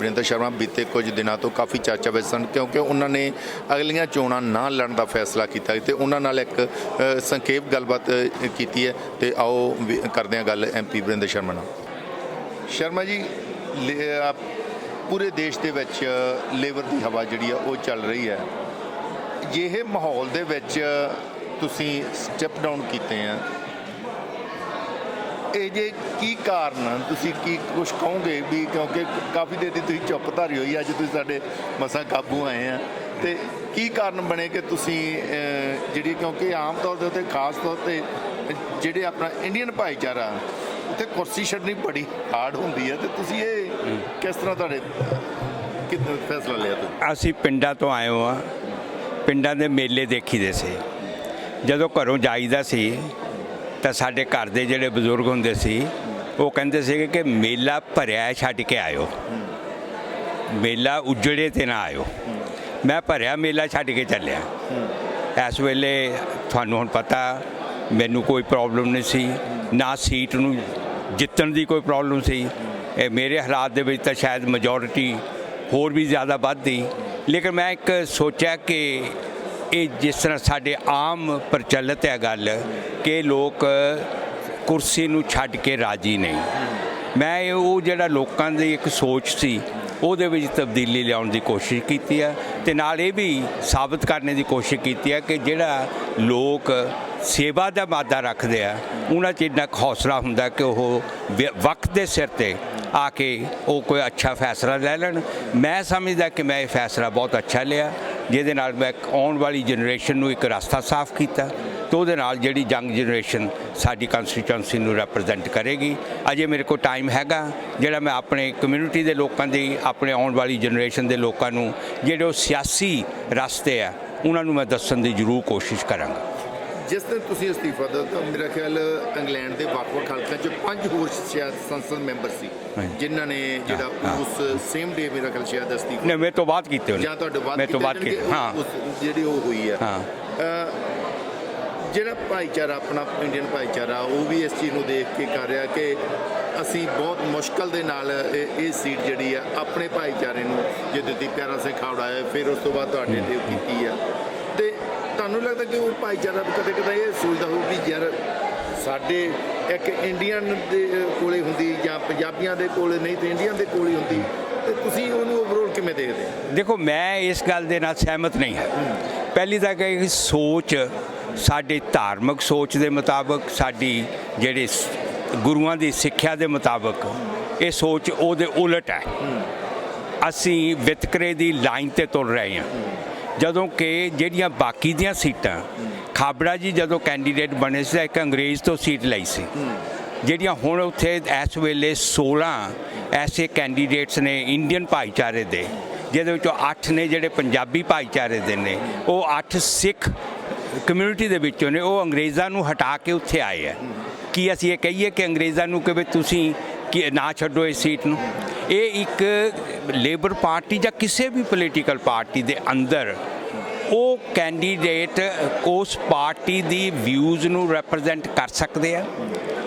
ਵਰਿੰਦਰ ਸ਼ਰਮਾ ਬੀਤੇ ਕੁਝ ਦਿਨਾਂ ਤੋਂ ਕਾਫੀ ਚਰਚਾ ਵਿੱਚ ਸਨ ਕਿਉਂਕਿ ਉਹਨਾਂ ਨੇ ਅਗਲੀਆਂ ਚੋਣਾਂ ਨਾ ਲੜਨ ਦਾ ਫੈਸਲਾ ਕੀਤਾ ਤੇ ਉਹਨਾਂ ਨਾਲ ਇੱਕ ਸੰਖੇਪ ਗੱਲਬਾਤ ਕੀਤੀ ਹੈ ਤੇ ਆਓ ਵੀ ਕਰਦੇ ਹਾਂ ਗੱਲ ਐਮਪੀ ਵਰਿੰਦਰ ਸ਼ਰਮਾ ਨਾਲ। ਸ਼ਰਮਾ ਜੀ, ਲੇ- ਪੂਰੇ ਦੇਸ਼ ਦੇ ਵਿੱਚ ਲੇਬਰ ਦੀ ਹਵਾ ਜਿਹੜੀ ਆ ਉਹ ਚੱਲ ਰਹੀ ਹੈ। ਜਿਹੇ ਮਾਹੌਲ ਦੇ ਵਿੱਚ ਤੁਸੀਂ ਸਟੈਪ ਡਾਊਨ ਕੀਤੇ ਆ। ਇਹ ਜੇ ਕੀ ਕਾਰਨ ਤੁਸੀਂ ਕੀ ਕੁਝ ਕਹੋਗੇ ਵੀ ਕਿਉਂਕਿ ਕਾਫੀ ਦੇਰ ਦੀ ਤੁਸੀਂ ਚੁੱਪ ਧਾਰੀ ਹੋਈ ਅੱਜ ਤੁਸੀਂ ਸਾਡੇ ਮਸਾਂ ਕਾਬੂ ਆਏ ਆ। ਤੇ ਕੀ ਕਾਰਨ ਬਣੇ ਕਿ ਤੁਸੀਂ ਜਿਹੜੀ ਕਿਉਂਕਿ ਆਮ ਤੌਰ ਦੇ ਉੱਤੇ, ਖਾਸ ਤੌਰ ਤੇ, ਜਿਹੜੇ ਆਪਣਾ ਇੰਡੀਅਨ ਭਾਈਚਾਰਾ, ਉੱਥੇ ਕੁਰਸੀ ਛੱਡਣੀ ਬੜੀ ਹਾਰਡ ਹੁੰਦੀ ਹੈ ਤੇ ਤੁਸੀਂ ਇਹ ਕਿਸ ਤਰ੍ਹਾਂ ਤੁਹਾਡੇ, ਕਿਦਾਂ ਫੈਸਲਾ ਲਿਆ ਤੁਸੀਂ? ਅਸੀਂ ਪਿੰਡਾਂ ਤੋਂ ਆਏ ਹਾਂ ਪਿੰਡਾਂ ਦੇ ਮੇਲੇ ਦੇਖੀਦੇ ਸੀ। ਜਦੋਂ ਘਰੋਂ ਜਾਈਦਾ ਸੀ ਤਾਂ ਸਾਡੇ ਘਰ ਦੇ ਜਿਹੜੇ ਬਜ਼ੁਰਗ ਹੁੰਦੇ ਸੀ, ਉਹ ਕਹਿੰਦੇ ਸੀਗੇ ਕਿ ਮੇਲਾ ਭਰਿਆ ਛੱਡ ਕੇ ਆਇਓ। ਮੇਲਾ ਉਜੜੇ ਤੇ ਨਾ ਆਇਓ। ਮੈਂ ਭਰਿਆ ਮੇਲਾ, ਛੱਡ ਕੇ ਚੱਲਿਆ। ਇਸ ਵੇਲੇ ਤੁਹਾਨੂੰ ਹੁਣ ਪਤਾ, ਮੈਨੂੰ ਕੋਈ ਪ੍ਰੋਬਲਮ ਨਹੀਂ ਸੀ, ਨਾ ਸੀਟ ਨੂੰ ਜਿੱਤਣ ਦੀ ਕੋਈ ਪ੍ਰੋਬਲਮ ਸੀ। ਇਹ ਮੇਰੇ ਹਾਲਾਤ ਦੇ ਵਿੱਚ ਤਾਂ ਸ਼ਾਇਦ ਮੈਜੋਰਿਟੀ ਹੋਰ ਵੀ ਜ਼ਿਆਦਾ ਵੱਧਦੀ। ਲੇਕਿਨ ਮੈਂ ਇੱਕ ਸੋਚਿਆ ਕਿ ਇਹ ਜਿਸ ਤਰ੍ਹਾਂ ਸਾਡੇ ਆਮ ਪ੍ਰਚਲਿਤ ਹੈ ਗੱਲ ਕਿ ਲੋਕ ਕੁਰਸੀ ਨੂੰ ਛੱਡ ਕੇ ਰਾਜੀ ਨਹੀਂ। ਮੈਂ ਇਹ ਉਹ ਜਿਹੜਾ ਲੋਕਾਂ ਦੀ ਇੱਕ ਸੋਚ ਸੀ, ਉਹਦੇ ਵਿੱਚ ਤਬਦੀਲੀ ਲਿਆਉਣ ਦੀ ਕੋਸ਼ਿਸ਼ ਕੀਤੀ ਹੈ ਤੇ ਨਾਲ ਇਹ ਵੀ ਸਾਬਤ ਕਰਨ ਦੀ ਕੋਸ਼ਿਸ਼ ਕੀਤੀ ਹੈ ਕਿ ਜਿਹੜਾ ਲੋਕ ਸੇਵਾ ਦਾ ਮਾਦਾ ਰੱਖਦੇ ਆ, ਉਹਨਾਂ 'ਚ ਇੰਨਾ ਕੁ ਹੌਸਲਾ ਹੁੰਦਾ ਕਿ ਉਹ ਵ- ਵਕਤ ਦੇ ਸਿਰ ਤੇ ਆ ਕੇ ਉਹ ਕੋਈ ਅੱਛਾ ਫੈਸਲਾ ਲੈ ਲੈਣ। ਮੈਂ ਸਮਝਦਾ ਕਿ ਮੈਂ ਇਹ ਫੈਸਲਾ ਬਹੁਤ ਅੱਛਾ ਲਿਆ। ਜਿਹਦੇ ਨਾਲ ਮੈਂ ਇੱਕ ਆਉਣ ਵਾਲੀ ਜਨਰੇਸ਼ਨ ਨੂੰ ਇੱਕ ਰਸਤਾ ਸਾਫ਼ ਕੀਤਾ ਤੇ ਉਹਦੇ ਨਾਲ ਜਿਹੜੀ ਯੰਗ ਜਨਰੇਸ਼ਨ ਸਾਡੀ ਕੰਸਟੀਚੁਐਂਸੀ ਨੂੰ ਰਿਪਰੈਜ਼ੈਂਟ ਕਰੇਗੀ। ਅਜੇ ਮੇਰੇ ਕੋਲ ਟਾਈਮ ਹੈਗਾ, ਜਿਹੜਾ ਮੈਂ ਆਪਣੇ ਕਮਿਊਨਿਟੀ ਦੇ ਲੋਕਾਂ ਦੀ, ਆਪਣੇ ਆਉਣ ਵਾਲੀ ਜਨਰੇਸ਼ਨ ਦੇ ਲੋਕਾਂ ਨੂੰ, ਜਿਹੜੇ ਉਹ ਸਿਆਸੀ ਰਸਤੇ ਆ, ਉਹਨਾਂ ਨੂੰ ਮੈਂ ਦੱਸਣ ਦੀ ਜ਼ਰੂਰ ਕੋਸ਼ਿਸ਼ ਕਰਾਂਗਾ। ਜਿਸ ਦਿਨ ਤੁਸੀਂ ਅਸਤੀਫਾ ਦਿੱਤਾ ਮੇਰਾ ਖਿਆਲ ਇੰਗਲੈਂਡ ਦੇ ਵੱਖ-ਵੱਖ ਹਲਕਿਆਂ 'ਚ ਪੰਜ ਹੋਰ ਸ਼ਾਇਦ ਸੰਸਦ ਮੈਂਬਰ ਸੀ। ਜਿਨ੍ਹਾਂ ਨੇ ਜਿਹੜਾ। ਉਸ ਸੇਮ ਡੇ ਮੇਰਾ ਖਿਆਲ ਸ਼ਾਇਦ ਅਸਤੀਫਾ ਨੇ ਮੇਰੇ ਤੋਂ ਬਾਅਦ ਕੀਤੇ ਜਾਂ ਤੁਹਾਡੇ ਬਾਅਦ ਮੇਰੇ ਤੋਂ ਜਾਣੀ ਕੀਤੇ ਹਾਂ। ਉਸ- ਜਿਹੜੀ ਉਹ ਹੋਈ ਹੈ। ਹਾਂ ਜਿਹੜਾ ਭਾਈਚਾਰਾ ਆਪਣਾ ਇੰਡੀਅਨ ਭਾਈਚਾਰਾ ਉਹ ਵੀ ਇਸ ਚੀਜ਼ ਨੂੰ ਦੇਖ ਕੇ ਕਰ ਰਿਹਾ ਕਿ ਅਸੀਂ ਬਹੁਤ ਮੁਸ਼ਕਲ ਦੇ ਨਾਲ ਇਹ ਸੀਟ ਜਿਹੜੀ ਆ ਆਪਣੇ ਭਾਈਚਾਰੇ ਨੂੰ ਜੇ ਦਿੱਤੀ ਪਿਆਰਾ ਸਿੰਘ ਖਾਵੜਾ ਹੈ ਫਿਰ ਉਸ ਤੋਂ ਬਾਅਦ ਤੁਹਾਡੇ ਤੇ ਕੀਤੀ ਆ। ਤੇ ਤੁਹਾਨੂੰ ਲੱਗਦਾ ਕਿ ਉਹ ਭਾਈਚਾਰਾ ਕਦੇ ਕਦੇ ਇਹ ਸੋਚਦਾ ਹੋਊ ਵੀ ਯਾਰ ਸਾਡੇ ਇੱਕ ਇੰਡੀਅਨ ਦੇ ਕੋਲੇ ਹੁੰਦੀ ਜਾਂ ਪੰਜਾਬੀਆਂ ਦੇ ਕੋਲੇ ਨਹੀਂ ਤੇ ਇੰਡੀਅਨ ਦੇ ਕੋਲੇ ਹੁੰਦੀ ਤੇ ਤੁਸੀਂ ਉਹਨੂੰ ਓਵਰਆਲ ਕਿਵੇਂ ਦੇਖਦੇ ਦੇਖੋ ਮੈਂ ਇਸ ਗੱਲ ਦੇ ਨਾਲ ਸਹਿਮਤ ਨਹੀਂ ਹਾਂ। ਪਹਿਲੀ ਤਾਂ ਕਿ ਸੋਚ ਸਾਡੀ ਧਾਰਮਿਕ ਸੋਚ ਦੇ ਮੁਤਾਬਕ ਸਾਡੀ ਜਿਹੜੇ ਗੁਰੂਆਂ ਦੀ ਸਿੱਖਿਆ ਦੇ ਮੁਤਾਬਕ ਇਹ ਸੋਚ ਉਹਦੇ ਉਲਟ ਹੈ। ਅਸੀਂ ਵਿਤਕਰੇ ਦੀ ਲਾਈਨ ਤੇ ਤੁਰ ਰਹੇ ਹਾਂ। ਜਦੋਂ ਕਿ ਜਿਹੜੀਆਂ ਬਾਕੀ ਦੀਆਂ ਸੀਟਾਂ, ਖਾਬੜਾ ਜੀ ਜਦੋਂ ਕੈਂਡੀਡੇਟ ਬਣੇ ਸੀ ਤਾਂ ਇੱਕ ਅੰਗਰੇਜ਼ ਤੋਂ ਸੀਟ ਲਈ ਸੀ। ਜਿਹੜੀਆਂ ਹੁਣ ਉੱਥੇ ਇਸ ਵੇਲੇ 16 ਐਸੇ ਕੈਂਡੀਡੇਟਸ ਨੇ ਇੰਡੀਅਨ ਭਾਈਚਾਰੇ ਦੇ, ਜਿਹਦੇ ਵਿੱਚੋਂ 8 ਨੇ ਜਿਹੜੇ ਪੰਜਾਬੀ ਭਾਈਚਾਰੇ ਦੇ ਨੇ, ਉਹ 8 ਸਿੱਖ ਕਮਿਊਨਿਟੀ ਦੇ ਵਿੱਚੋਂ ਨੇ, ਉਹ ਅੰਗਰੇਜ਼ਾਂ ਨੂੰ ਹਟਾ ਕੇ ਉੱਥੇ ਆਏ ਆ। ਕੀ ਅਸੀਂ ਇਹ ਕਹੀਏ ਕਿ ਅੰਗਰੇਜ਼ਾਂ ਨੂੰ ਕਿ ਵੀ ਤੁਸੀਂ ਕਿ ਨਾ ਛੱਡੋ ਇਸ ਸੀਟ ਨੂੰ? ਇਹ ਇੱਕ ਲੇਬਰ ਪਾਰਟੀ ਜਾਂ ਕਿਸੇ ਵੀ ਪੋਲੀਟੀਕਲ ਪਾਰਟੀ ਦੇ ਅੰਦਰ, ਉਹ ਕੈਂਡੀਡੇਟ ਉਸ ਪਾਰਟੀ ਦੀ ਵਿਊਜ਼ ਨੂੰ ਰਿਪਰੈਜ਼ੈਂਟ ਕਰ ਸਕਦੇ ਆ।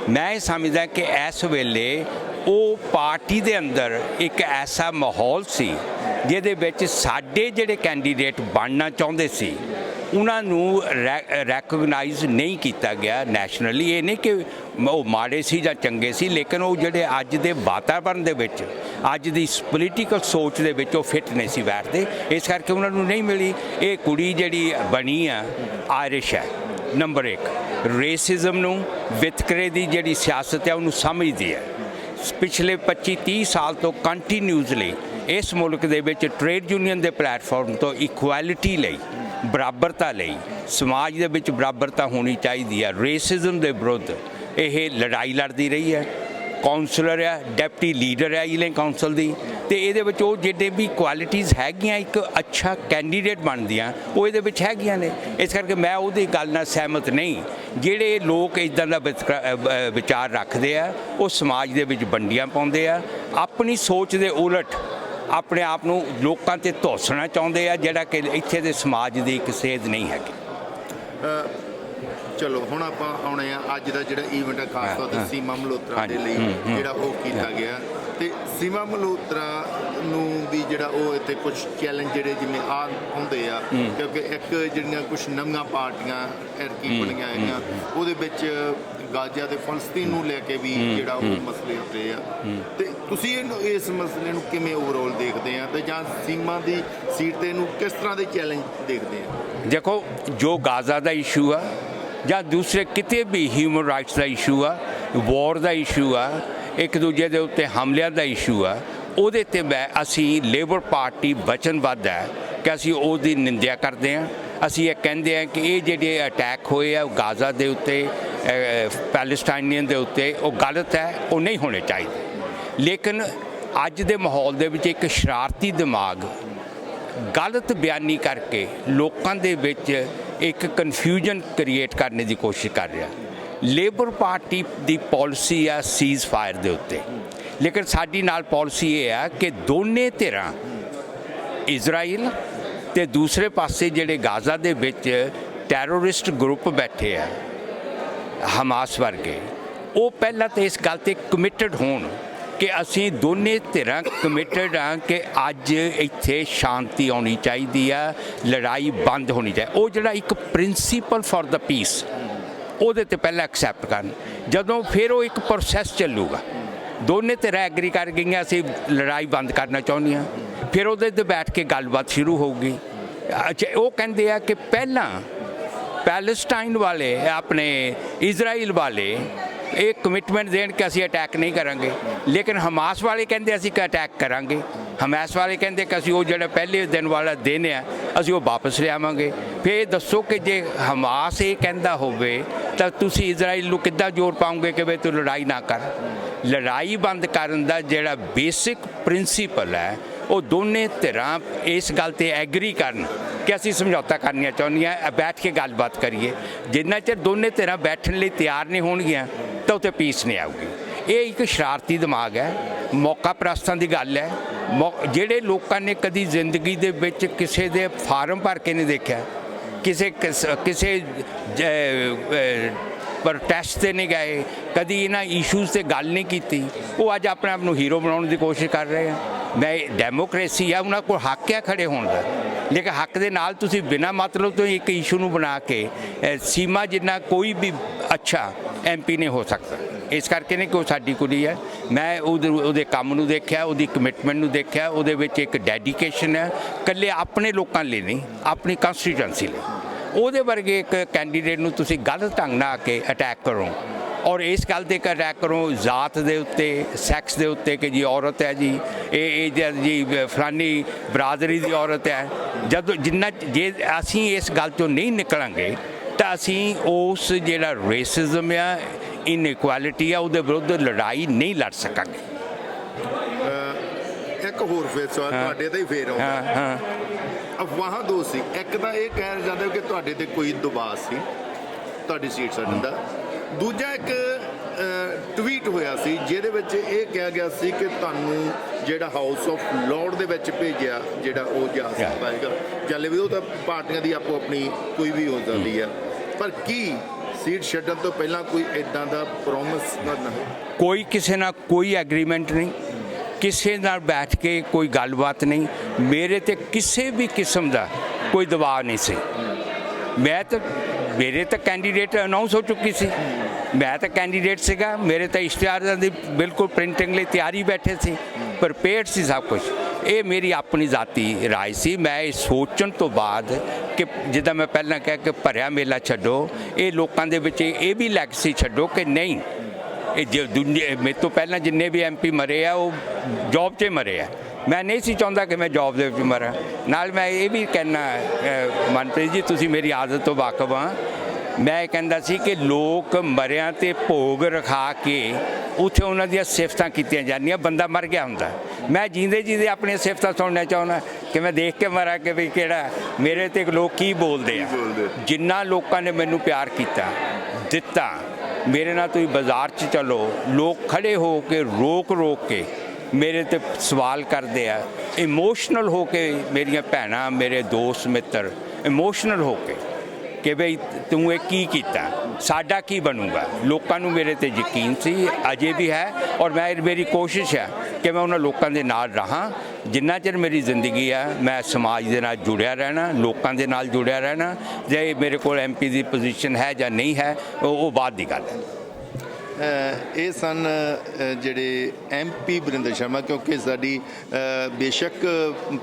ਮੈਂ ਇਹ ਸਮਝਦਾ ਕਿ ਇਸ ਵੇਲੇ ਉਹ ਪਾਰਟੀ ਦੇ ਅੰਦਰ ਇੱਕ ਐਸਾ ਮਾਹੌਲ ਸੀ, ਜਿਹਦੇ ਵਿੱਚ ਸਾਡੇ ਜਿਹੜੇ ਕੈਂਡੀਡੇਟ ਬਣਨਾ ਚਾਹੁੰਦੇ ਸੀ ਉਹਨਾਂ ਨੂੰ ਰੈਕਗਨਾਈਜ਼ ਨਹੀਂ ਕੀਤਾ ਗਿਆ ਨੈਸ਼ਨਲੀ ਇਹ ਨਹੀਂ ਕਿ ਉਹ ਮਾੜੇ ਸੀ ਜਾਂ ਚੰਗੇ ਸੀ, ਲੇਕਿਨ ਉਹ ਜਿਹੜੇ ਅੱਜ ਦੇ ਵਾਤਾਵਰਣ ਦੇ ਵਿੱਚ, ਅੱਜ ਦੀ ਪੋਲੀਟੀਕਲ ਸੋਚ ਦੇ ਵਿੱਚ ਉਹ ਫਿੱਟ ਨਹੀਂ ਸੀ ਬੈਠਦੇ। ਇਸ ਕਰਕੇ ਉਹਨਾਂ ਨੂੰ ਨਹੀਂ ਮਿਲੀ। ਇਹ ਕੁੜੀ ਜਿਹੜੀ ਬਣੀ ਆ ਆਇਰਿਸ਼ ਹੈ ਨੰਬਰ 1 ਰੇਸਿਜ਼ਮ ਨੂੰ ਵਿਤਕਰੇ ਦੀ ਜਿਹੜੀ ਸਿਆਸਤ ਹੈ, ਉਹਨੂੰ ਸਮਝਦੀ ਹੈ। ਪਿਛਲੇ 25 30 ਸਾਲ ਤੋਂ ਕੰਟੀਨਿਊਸਲੀ ਇਸ ਮੁਲਕ ਦੇ ਵਿੱਚ ਟ੍ਰੇਡ ਯੂਨੀਅਨ ਦੇ ਪਲੇਟਫਾਰਮ ਤੋਂ ਇਕੁਐਲਿਟੀ ਲਈ ਬਰਾਬਰਤਾ ਲਈ, ਸਮਾਜ ਦੇ ਵਿੱਚ ਬਰਾਬਰਤਾ ਹੋਣੀ ਚਾਹੀਦੀ ਹੈ। ਰੇਸਿਜ਼ਮ ਦੇ ਵਿਰੁੱਧ ਇਹ ਲੜਾਈ ਲੜਦੀ ਰਹੀ ਹੈ। ਕਾਉਂਸਲਰ ਹੈ ਡਿਪਟੀ ਲੀਡਰ ਹੈ ਇਲੇ ਕਾਉਂਸਲ ਦੀ। ਤੇ ਇਹਦੇ ਵਿੱਚ ਉਹ ਜਿਹੜੇ ਵੀ ਕੁਆਲਿਟੀਆਂ ਹੈਗੀਆਂ, ਇੱਕ ਅੱਛਾ ਕੈਂਡੀਡੇਟ ਬਣਦੀਆਂ, ਉਹ ਇਹਦੇ ਵਿੱਚ ਹੈਗੀਆਂ ਨੇ। ਇਸ ਕਰਕੇ ਮੈਂ ਉਹਦੀ ਗੱਲ ਨਾਲ ਸਹਿਮਤ ਨਹੀਂ। ਜਿਹੜੇ ਲੋਕ ਇਦਾਂ ਦਾ ਵਿਤਕਰਾ- ਵਿਚਾਰ ਰੱਖਦੇ ਆ, ਉਹ ਸਮਾਜ ਦੇ ਵਿੱਚ ਵੰਡੀਆਂ ਪਾਉਂਦੇ ਆ। ਆਪਣੀ ਸੋਚ ਦੇ ਉਲਟ ਆਪਣੇ ਆਪ ਨੂੰ ਲੋਕਾਂ ਤੇ ਧੋਸਣਾ ਚਾਹੁੰਦੇ ਆ ਜਿਹੜਾ ਕਿ ਇੱਥੇ ਦੇ ਸਮਾਜ ਦੀ ਇੱਕ ਸੇਧ ਨਹੀਂ ਹੈਗੀ। ਚਲੋ ਹੁਣ ਆਪਾਂ ਆਉਣੇ ਆ ਅੱਜ ਦਾ ਜਿਹੜਾ ਈਵੈਂਟ ਹੈ ਖਾਸ ਤੌਰ ਤੇ। ਸੀਮਾ ਮਲਹੋਤਰਾ ਦੇ ਲਈ। ਜਿਹੜਾ ਉਹ ਕੀਤਾ ਗਿਆ। ਤੇ ਸੀਮਾ ਮਲਹੋਤਰਾ ਨੂੰ ਵੀ ਜਿਹੜਾ ਉਹ ਇੱਥੇ ਕੁਝ ਚੈਲੰਜ ਜਿਹੜੇ ਜਿਵੇਂ ਆ ਹੁੰਦੇ ਆ ਕਿਉਂਕਿ ਇੱਕ ਜਿਹੜੀਆਂ ਕੁਝ ਨਵੀਆਂ ਪਾਰਟੀਆਂ ਐਰਕੀ ਬਣੀਆਂ ਹੈਗੀਆਂ ਉਹਦੇ ਵਿੱਚ ਗਾਜ਼ਾ ਤੇ ਫਲਸਤੀਨ ਨੂੰ ਲੈ ਕੇ ਵੀ ਜਿਹੜਾ ਉਹ ਮਸਲੇ ਹੁੰਦੇ ਆ। ਤੇ ਤੁਸੀਂ ਇਸ ਮਸਲੇ ਨੂੰ ਕਿਵੇਂ ਓਵਰਆਲ ਦੇਖਦੇ ਆ? ਤੇ ਜਾਂ ਸੀਮਾ ਦੀ ਸੀਟ ਤੇ ਇਹਨੂੰ ਕਿਸ ਤਰ੍ਹਾਂ ਦੇ ਚੈਲੰਜ ਦੇਖਦੇ ਆ? ਦੇਖੋ ਜੋ ਗਾਜ਼ਾ ਦਾ ਇਸ਼ੂ ਆ ਜਾਂ ਦੂਸਰੇ ਕਿਤੇ ਵੀ ਹਿਊਮਨ ਰਾਈਟਸ ਦਾ ਇਸ਼ੂ ਆ ਵਾਰ ਦਾ ਇਸ਼ੂ ਆ ਇੱਕ ਦੂਜੇ ਦੇ ਉੱਤੇ ਹਮਲਿਆਂ ਦਾ ਇਸ਼ੂ ਆ ਉਹਦੇ ਤੇ ਮੈਂ ਅਸੀਂ ਲੇਬਰ ਪਾਰਟੀ ਵਚਨਬੱਧ ਹੈ ਕਿ ਅਸੀਂ ਉਹਦੀ ਨਿੰਦਿਆ ਕਰਦੇ ਹਾਂ ਅਸੀਂ ਇਹ ਕਹਿੰਦੇ ਹਾਂ ਕਿ ਇਹ ਜਿਹੜੇ ਅਟੈਕ ਹੋਏ ਆ ਗਾਜ਼ਾ ਦੇ ਉੱਤੇ ਪੈਲੇਸਟਾਈਨੀਅਨ ਦੇ ਉੱਤੇ, ਉਹ ਗਲਤ ਹੈ, ਉਹ ਨਹੀਂ ਹੋਣੇ ਚਾਹੀਦੇ। ਲੇਕਿਨ ਅੱਜ ਦੇ ਮਾਹੌਲ ਦੇ ਵਿੱਚ ਇੱਕ ਸ਼ਰਾਰਤੀ ਦਿਮਾਗ, ਗਲਤ ਬਿਆਨੀ ਕਰਕੇ ਲੋਕਾਂ ਦੇ ਵਿੱਚ ਇੱਕ ਕਨਫਿਊਜ਼ਨ ਕ੍ਰੀਏਟ ਕਰਨ ਦੀ ਕੋਸ਼ਿਸ਼ ਕਰ ਰਿਹਾ। ਲੇਬਰ ਪਾਰਟੀ ਦੀ ਪਾਲਿਸੀ ਆ ਸੀਜ਼ ਫਾਇਰ ਦੇ ਉੱਤੇ। ਲੇਕਿਨ ਸਾਡੀ ਨਾਲ ਪਾਲਿਸੀ ਇਹ ਆ ਕਿ ਦੋਨੇ ਧਿਰਾਂ, ਇਜ਼ਰਾਈਲ ਤੇ ਦੂਸਰੇ ਪਾਸੇ ਜਿਹੜੇ ਗਾਜ਼ਾ ਦੇ ਵਿੱਚ ਟੈਰੋਰਿਸਟ ਗਰੁੱਪ ਬੈਠੇ ਆ ਹਮਾਸ ਵਰਗੇ, ਉਹ ਪਹਿਲਾਂ ਤਾਂ ਇਸ ਗੱਲ ਤੇ ਕਮਿਟਡ ਹੋਣ ਕਿ ਅਸੀਂ ਦੋਨੇ ਧਿਰਾਂ ਕਮਿਟਡ ਆ ਕਿ ਅੱਜ ਇੱਥੇ ਸ਼ਾਂਤੀ ਆਉਣੀ ਚਾਹੀਦੀ ਆ, ਲੜਾਈ ਬੰਦ ਹੋਣੀ ਚਾਹੀਦੀ ਉਹ ਜਿਹੜਾ ਇੱਕ ਪ੍ਰਿੰਸੀਪਲ ਫਾਰ ਦਾ ਪੀਸ ਉਹਦੇ ਤੇ ਪਹਿਲਾਂ ਐਕਸੈਪਟ ਕਰਨ। ਜਦੋਂ ਫਿਰ ਉਹ ਇੱਕ ਪ੍ਰੋਸੈਸ ਚੱਲੂਗਾ, ਦੋਨੇ ਧਿਰਾਂ ਐਗਰੀ ਕਰ ਗਈਆਂ, ਅਸੀਂ ਲੜਾਈ ਬੰਦ ਕਰਨਾ ਚਾਹੁੰਦੀਆਂ ਫਿਰ ਉਹਦੇ ਤੇ ਬੈਠ ਕੇ ਗੱਲਬਾਤ ਸ਼ੁਰੂ ਹੋਊਗੀ। ਅੱਛਾ, ਉਹ ਕਹਿੰਦੇ ਆ ਕਿ ਪਹਿਲਾਂ ਪੈਲੇਸਟਾਈਨ ਵਾਲੇ ਆਪਣੇ ਇਜ਼ਰਾਈਲ ਵਾਲੇ, ਇਹ ਕਮਿਟਮੈਂਟ ਦੇਣ ਕਿ ਅਸੀਂ ਅਟੈਕ ਨਹੀਂ ਕਰਾਂਗੇ। ਲੇਕਿਨ ਹਮਾਸ ਵਾਲੇ ਕਹਿੰਦੇ ਅਸੀਂ ਕਿ ਅਟੈਕ ਕਰਾਂਗੇ। ਹਮਾਸ ਵਾਲੇ ਕਹਿੰਦੇ ਕਿ ਅਸੀਂ ਉਹ ਜਿਹੜਾ ਪਹਿਲੇ ਦਿਨ ਵਾਲਾ ਦਿਨ ਆ ਅਸੀਂ ਉਹ ਵਾਪਸ ਲਿਆਵਾਂਗੇ। ਫਿਰ ਇਹ ਦੱਸੋ ਕਿ ਜੇ ਹਮਾਸ ਇਹ ਕਹਿੰਦਾ ਹੋਵੇ, ਤਾਂ ਤੁਸੀਂ ਇਜ਼ਰਾਈਲ ਨੂੰ ਕਿੱਦਾਂ ਜ਼ੋਰ ਪਾਉਂਗੇ ਕਿ ਵੀ ਤੂੰ ਲੜਾਈ ਨਾ ਕਰ? ਲੜਾਈ ਬੰਦ ਕਰਨ ਦਾ ਜਿਹੜਾ ਬੇਸਿਕ ਪ੍ਰਿੰਸੀਪਲ ਹੈ ਉਹ ਦੋਨੇ ਧਿਰਾਂ ਇਸ ਗੱਲ ਤੇ ਐਗਰੀ ਕਰਨ ਕਿ ਅਸੀਂ ਸਮਝੌਤਾ ਕਰਨੀਆਂ ਚਾਹੁੰਦੀਆਂ ਬੈਠ ਕੇ ਗੱਲਬਾਤ ਕਰੀਏ। ਜਿੰਨਾ ਚਿਰ ਦੋਨੇ ਧਿਰਾਂ ਬੈਠਣ ਲਈ ਤਿਆਰ ਨਹੀਂ ਹੋਣਗੀਆਂ, ਤਾਂ ਉੱਥੇ ਪੀਸ ਨਹੀਂ ਆਊਗੀ। ਇਹ ਇੱਕ ਸ਼ਰਾਰਤੀ ਦਿਮਾਗ ਹੈ, ਮੌਕਾ ਪ੍ਰਸਤਾਂ ਦੀ ਗੱਲ ਹੈ। ਮੌ- ਜਿਹੜੇ ਲੋਕਾਂ ਨੇ ਕਦੀ ਜ਼ਿੰਦਗੀ ਦੇ ਵਿੱਚ ਕਿਸੇ ਦੇ ਫਾਰਮ ਭਰ ਕੇ ਨਹੀਂ ਦੇਖਿਆ, ਕਿਸੇ ਕਿਸ- ਕਿਸੇ ਪ੍ਰੋਟੈਸਟ ਤੇ ਨਹੀਂ ਗਏ, ਕਦੀ ਇਹਨਾਂ ਇਸ਼ੂਜ਼ ਤੇ ਗੱਲ ਨਹੀਂ ਕੀਤੀ, ਉਹ ਅੱਜ ਆਪਣੇ ਆਪ ਨੂੰ ਹੀਰੋ ਬਣਾਉਣ ਦੀ ਕੋਸ਼ਿਸ਼ ਕਰ ਰਹੇ ਆ। ਮੈਂ ਡੈਮੋਕ੍ਰੇਸੀ ਆ, ਉਹਨਾਂ ਕੋਲ ਹੱਕ ਹੈ ਖੜੇ ਹੋਣ ਦਾ। ਲੇਕਿਨ ਹੱਕ ਦੇ ਨਾਲ ਤੁਸੀਂ ਬਿਨਾਂ ਮਤਲਬ ਤੋਂ ਇੱਕ ਇਸ਼ੂ ਨੂੰ ਬਣਾ ਕੇ ਸੀਮਾ ਜਿੰਨਾ ਕੋਈ ਵੀ ਅੱਛਾ ਐਮਪੀ ਨਹੀਂ ਹੋ ਸਕਦਾ। ਇਸ ਕਰਕੇ ਨਹੀਂ ਕਿ ਉਹ ਸਾਡੀ ਕੁੜੀ ਹੈ। ਮੈਂ ਉਹਦੇ ਉਹਦੇ ਕੰਮ ਨੂੰ ਦੇਖਿਆ, ਉਹਦੀ ਕਮਿਟਮੈਂਟ ਨੂੰ ਦੇਖਿਆ, ਉਹਦੇ ਵਿੱਚ ਇੱਕ ਡੈਡੀਕੇਸ਼ਨ ਹੈ। ਇਕੱਲੇ ਆਪਣੇ ਲੋਕਾਂ ਲਈ ਨਹੀਂ, ਆਪਣੀ ਕੰਸਟੀਟੂਐਂਸੀ ਲਈ। ਉਹਦੇ ਵਰਗੇ ਇੱਕ ਕੈਂਡੀਡੇਟ ਨੂੰ ਤੁਸੀਂ ਗਲਤ ਢੰਗ ਨਾਲ ਆ ਕੇ ਅਟੈਕ ਕਰੋ। ਔਰ ਇਸ ਗੱਲ ਤੇ ਅਟੈਕ ਕਰੋ ਜ਼ਾਤ ਦੇ ਉੱਤੇ ਸੈਕਸ ਦੇ ਉੱਤੇ ਕਿ ਜੀ ਔਰਤ ਹੈ ਜੀ ਇਹ ਇਹ ਜ- ਫਲਾਨੀ ਬਰਾਦਰੀ ਦੀ ਔਰਤ ਹੈ ਜਦੋਂ ਜਿੰਨਾ ਜੇ ਅਸੀਂ ਇਸ ਗੱਲ ਤੋਂ ਨਹੀਂ ਨਿਕਲਾਂਗੇ ਤਾਂ ਅਸੀਂ ਉਸ ਜਿਹੜਾ ਰੇਸਿਜ਼ਮ ਆ ਇਨਇਕੁਐਲਿਟੀ ਆ ਉਹਦੇ ਵਿਰੁੱਧ ਲੜਾਈ ਨਹੀਂ ਲੜ ਸਕਾਂਗੇ। ਇੱਕ ਹੋਰ ਫੇਰ ਸਵਾਲ ਤੁਹਾਡੇ ਤੇ ਹੀ ਫੇਰ ਆਉਂਦਾ। ਹਾਂ ਹਾਂ। ਅਫਵਾਹਾਂ ਦੋ ਸੀ ਇੱਕ ਤਾਂ ਇਹ ਕਹਿ ਜਾਂਦੇ ਕਿ ਤੁਹਾਡੇ ਤੇ ਕੋਈ ਦਬਾਅ ਸੀ ਤੁਹਾਡੀ ਸੀਟ ਛੱਡਣ ਦਾ ਦੂਜਾ ਇੱਕ ਟਵੀਟ ਹੋਇਆ ਸੀ ਜਿਹਦੇ ਵਿੱਚ ਇਹ ਕਿਹਾ ਗਿਆ ਸੀ ਕਿ ਤੁਹਾਨੂੰ ਜਿਹੜਾ ਹਾਊਸ ਆਫ ਲਾਰਡ ਦੇ ਵਿੱਚ ਭੇਜਿਆ ਜਿਹੜਾ ਉਹ ਜਾ ਸਕਦਾ ਹੈਗਾ। ਚੱਲੇ ਵੀ ਉਹ ਤਾਂ ਪਾਰਟੀਆਂ ਦੀ ਆਪੋ ਆਪਣੀ ਕੋਈ ਵੀ ਹੋ ਜਾਂਦੀ ਆ ਪਰ ਕੀ ਸੀਟ ਛੱਡਣ ਤੋਂ ਪਹਿਲਾਂ ਕੋਈ ਇਦਾਂ ਦਾ ਪ੍ਰੋਮਿਸ ਕਰਨਾ ਕੋਈ ਕਿਸੇ ਨਾਲ ਕੋਈ ਐਗਰੀਮੈਂਟ ਨਹੀਂ। ਕਿਸੇ ਨਾਲ ਬੈਠ ਕੇ ਕੋਈ ਗੱਲਬਾਤ ਨਹੀਂ। ਮੇਰੇ ਤੇ ਕਿਸੇ ਵੀ ਕਿਸਮ ਦਾ ਕੋਈ ਦਬਾਅ ਨਹੀਂ ਸੀ। ਮੈਂ ਤਾਂ ਮੇਰੇ ਤਾਂ ਕੈਂਡੀਡੇਟ ਅਨਾਉਂਸ ਹੋ ਚੁੱਕੀ ਸੀ। ਮੈਂ ਤਾਂ ਕੈਂਡੀਡੇਟ ਸੀਗਾ, ਮੇਰੇ ਤਾਂ ਇਸ਼ਤਿਹਾਰਾਂ ਦੀ ਬਿਲਕੁਲ ਪ੍ਰਿੰਟਿੰਗ ਲਈ ਤਿਆਰੀ ਬੈਠੇ ਸੀ ਪ੍ਰਪੇਅਰਡ ਸੀ ਸਭ ਕੁਝ ਇਹ ਮੇਰੀ ਆਪਣੀ ਜ਼ਾਤੀ ਰਾਏ ਸੀ। ਮੈਂ ਇਹ ਸੋਚਣ ਤੋਂ ਬਾਅਦ ਕਿ ਜਿੱਦਾਂ ਮੈਂ ਪਹਿਲਾਂ ਕਿਹਾ ਕਿ ਭਰਿਆ ਮੇਲਾ ਛੱਡੋ, ਇਹ ਲੋਕਾਂ ਦੇ ਵਿੱਚ ਇਹ ਵੀ ਲੈਗਸੀ ਛੱਡੋ ਕਿ ਨਹੀਂ, ਇਹ ਜੇ ਦੁਨੀਆ ਮੇਰੇ ਤੋਂ ਪਹਿਲਾਂ ਜਿੰਨੇ ਵੀ ਐਮਪੀ ਮਰੇ ਆ, ਉਹ ਜੌਬ 'ਤੇ ਮਰੇ ਆ। ਮੈਂ ਨਹੀਂ ਸੀ ਚਾਹੁੰਦਾ ਕਿ ਮੈਂ ਜੌਬ ਦੇ ਵਿੱਚ ਮਰਾਂ। ਨਾਲ ਮੈਂ ਇਹ ਵੀ ਕਹਿਣਾ ਮਨਪ੍ਰੀਤ ਜੀ, ਤੁਸੀਂ ਮੇਰੀ ਆਦਤ ਤੋਂ ਵਾਕਫ ਆ ਮੈਂ ਇਹ ਕਹਿੰਦਾ ਸੀ ਕਿ ਲੋਕ ਮਰਿਆਂ ਤੇ ਭੋਗ ਰਖਾ ਕੇ ਉੱਥੇ ਉਹਨਾਂ ਦੀਆਂ ਸਿਫਤਾਂ ਕੀਤੀਆਂ ਜਾਂਦੀਆਂ ਬੰਦਾ ਮਰ ਗਿਆ ਹੁੰਦਾ। ਮੈਂ ਜੀਂਦੇ ਜੀਂਦੇ ਆਪਣੀਆਂ ਸਿਫਤਾਂ ਸੁਣਨਾ ਚਾਹੁੰਦਾ ਕਿ ਮੈਂ ਦੇਖ ਕੇ ਮਰਾਂ ਕਿ ਵੀ ਕਿਹੜਾ ਮੇਰੇ ਤੇ ਲੋਕ ਕੀ ਬੋਲਦੇ ਆ। ਜਿੰਨਾ ਲੋਕਾਂ ਨੇ ਮੈਨੂੰ ਪਿਆਰ ਕੀਤਾ ਦਿੱਤਾ ਮੇਰੇ ਨਾਲ ਤੁਸੀਂ ਬਾਜ਼ਾਰ 'ਚ ਚਲੋ ਲੋਕ ਖੜੇ ਹੋ ਕੇ ਰੋਕ ਰੋਕ ਕੇ ਮੇਰੇ ਤੇ ਸਵਾਲ ਕਰਦੇ ਆ ਇਮੋਸ਼ਨਲ ਹੋ ਕੇ ਮੇਰੀਆਂ ਭੈਣਾਂ ਮੇਰੇ ਦੋਸਤ ਮਿੱਤਰ ਇਮੋਸ਼ਨਲ ਹੋ ਕੇ। ਕਿ ਬਈ ਤੂੰ ਇਹ ਕੀ ਕੀਤਾ? ਸਾਡਾ ਕੀ ਬਣੂਗਾ? ਲੋਕਾਂ ਨੂੰ ਮੇਰੇ ਤੇ ਯਕੀਨ ਸੀ ਅਜੇ ਵੀ ਹੈ ਔਰ ਮੈਂ ਮੇਰੀ ਕੋਸ਼ਿਸ਼ ਹੈ ਕਿ ਮੈਂ ਉਹਨਾਂ ਲੋਕਾਂ ਦੇ ਨਾਲ ਰਹਾਂ। ਜਿੰਨਾ ਚਿਰ ਮੇਰੀ ਜ਼ਿੰਦਗੀ ਹੈ ਮੈਂ ਸਮਾਜ ਦੇ ਨਾਲ ਜੁੜਿਆ ਰਹਿਣਾ ਲੋਕਾਂ ਦੇ ਨਾਲ ਜੁੜਿਆ ਰਹਿਣਾ ਜੇ ਮੇਰੇ ਕੋਲ ਐਮਪੀ ਦੀ ਪੋਜੀਸ਼ਨ ਹੈ ਜਾਂ ਨਹੀਂ ਹੈ ਉਹ ਬਾਅਦ ਦੀ ਗੱਲ ਹੈ। ਇਹ ਸਨ ਅ, ਜਿਹੜੇ ਐਮਪੀ ਵਰਿੰਦਰ ਸ਼ਰਮਾ ਕਿਉਂਕਿ ਸਾਡੀ ਬੇਸ਼ੱਕ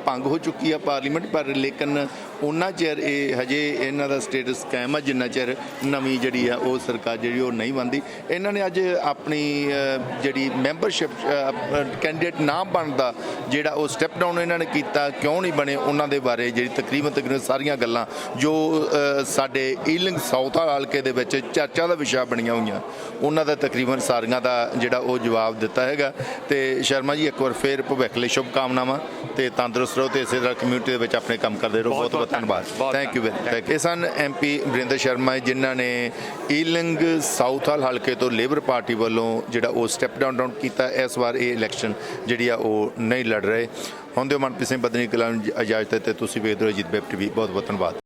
ਭੰਗ ਹੋ ਚੁੱਕੀ ਆ ਪਾਰਲੀਮੈਂਟ ਪਰ ਲੇਕਿਨ ਉਹਨਾਂ ਚਿਰ ਇਹ ਹਜੇ ਇਹਨਾਂ ਦਾ ਸਟੇਟਸ ਕਾਇਮ ਆ ਜਿੰਨਾ ਚਿਰ ਨਵੀਂ ਜਿਹੜੀ ਆ ਉਹ ਸਰਕਾਰ ਜਿਹੜੀ ਉਹ ਨਹੀਂ ਬਣਦੀ। ਇਹਨਾਂ ਨੇ ਅੱਜ ਆਪਣੀ ਜਿਹੜੀ ਮੈਂਬਰਸ਼ਿਪ ਕੈਂਡੀਡੇਟ ਨਾ ਬਣਦਾ ਜਿਹੜਾ ਉਹ ਸਟੈਪ ਡਾਊਨ ਇਹਨਾਂ ਨੇ ਕੀਤਾ ਕਿਉਂ ਨਹੀਂ ਬਣੇ ਉਹਨਾਂ ਦੇ ਬਾਰੇ ਜਿਹੜੀ ਤਕਰੀਬਨ ਤਕਰੀਬਨ ਸਾਰੀਆਂ ਗੱਲਾਂ ਜੋ ਸਾਡੇ ਈਲਿੰਗ ਸਾਊਥ ਹਲਕੇ ਦੇ ਵਿੱਚ ਚਰਚਾ ਦਾ ਵਿਸ਼ਾ ਬਣੀਆਂ ਹੋਈਆਂ ਉਹਨਾਂ ਦਾ ਤਕਰੀਬਨ ਸਾਰੀਆਂ ਦਾ ਜਿਹੜਾ ਉਹ ਜਵਾਬ ਦਿੱਤਾ ਹੈਗਾ। ਤੇ ਸ਼ਰਮਾ ਜੀ ਇੱਕ ਵਾਰ ਫੇਰ ਭਵਿੱਖ ਲਈ ਸ਼ੁਭ ਕਾਮਨਾਵਾਂ ਤੇ ਤੰਦਰੁਸਤ ਰਹੋ ਤੇ ਇਸੇ ਤਰ੍ਹਾਂ ਕਮਿਊਨਿਟੀ ਦੇ ਵਿੱਚ ਆਪਣੇ ਕੰਮ ਕਰਦੇ ਰਹੋ। ਬਹੁਤ ਬਹੁਤ ਧੰਨਵਾਦ। ਥੈਂਕ ਯੂ ਵੈਰੀ ਇਹ ਸਨ ਐਮਪੀ ਵਰਿੰਦਰ ਸ਼ਰਮਾ ਜਿਨ੍ਹਾਂ ਨੇ ਈਲਿੰਗ ਸਾਊਥ ਹਾਲ ਹਲਕੇ ਤੋਂ ਲੇਬਰ ਪਾਰਟੀ ਵੱਲੋਂ ਜਿਹੜਾ ਉਹ ਸਟੈਪ ਡਾਊਨ ਡਾਊਨ ਕੀਤਾ ਇਸ ਵਾਰ ਇਹ ਇਲੈਕਸ਼ਨ ਜਿਹੜੀ ਆ ਉਹ ਨਹੀਂ ਲੜ ਰਹੇ। ਹੁੰਦੇ ਮਨਪ੍ਰੀਤ ਸਿੰਘ ਬਦਨੀ ਕਲਾਂ ਇਜਾਜ਼ਤ ਤੇ ਤੁਸੀਂ ਵੇਖ ਰਹੇ ਹੋ ਜੀਤ ਵੈਬ ਟੀਵੀ ਬਹੁਤ ਬਹੁਤ ਧੰਨਵਾਦ।